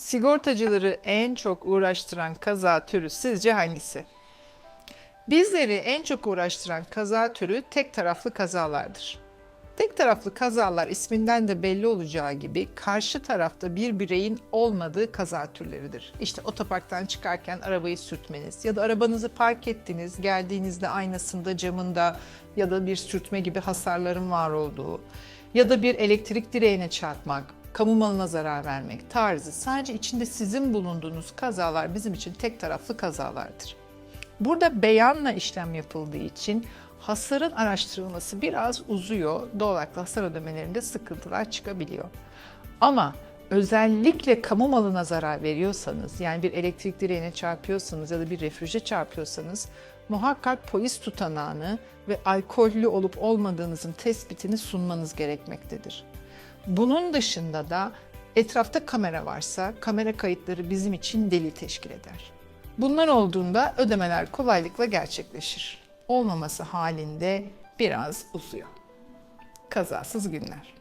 Sigortacıları en çok uğraştıran kaza türü sizce hangisi? Bizleri en çok uğraştıran kaza türü tek taraflı kazalardır. Tek taraflı kazalar isminden de belli olacağı gibi karşı tarafta bir bireyin olmadığı kaza türleridir. İşte otoparktan çıkarken arabayı sürtmeniz ya da arabanızı park ettiniz, geldiğinizde aynasında, camında ya da bir sürtme gibi hasarların var olduğu ya da bir elektrik direğine çarpmak, kamu malına zarar vermek tarzı sadece içinde sizin bulunduğunuz kazalar bizim için tek taraflı kazalardır. Burada beyanla işlem yapıldığı için hasarın araştırılması biraz uzuyor. Doğal olarak hasar ödemelerinde sıkıntılar çıkabiliyor. Ama özellikle kamu malına zarar veriyorsanız, yani bir elektrik direğine çarpıyorsanız ya da bir refüje çarpıyorsanız muhakkak polis tutanağını ve alkollü olup olmadığınızın tespitini sunmanız gerekmektedir. Bunun dışında da etrafta kamera varsa kamera kayıtları bizim için delil teşkil eder. Bunlar olduğunda ödemeler kolaylıkla gerçekleşir. Olmaması halinde biraz uzuyor. Kazasız günler.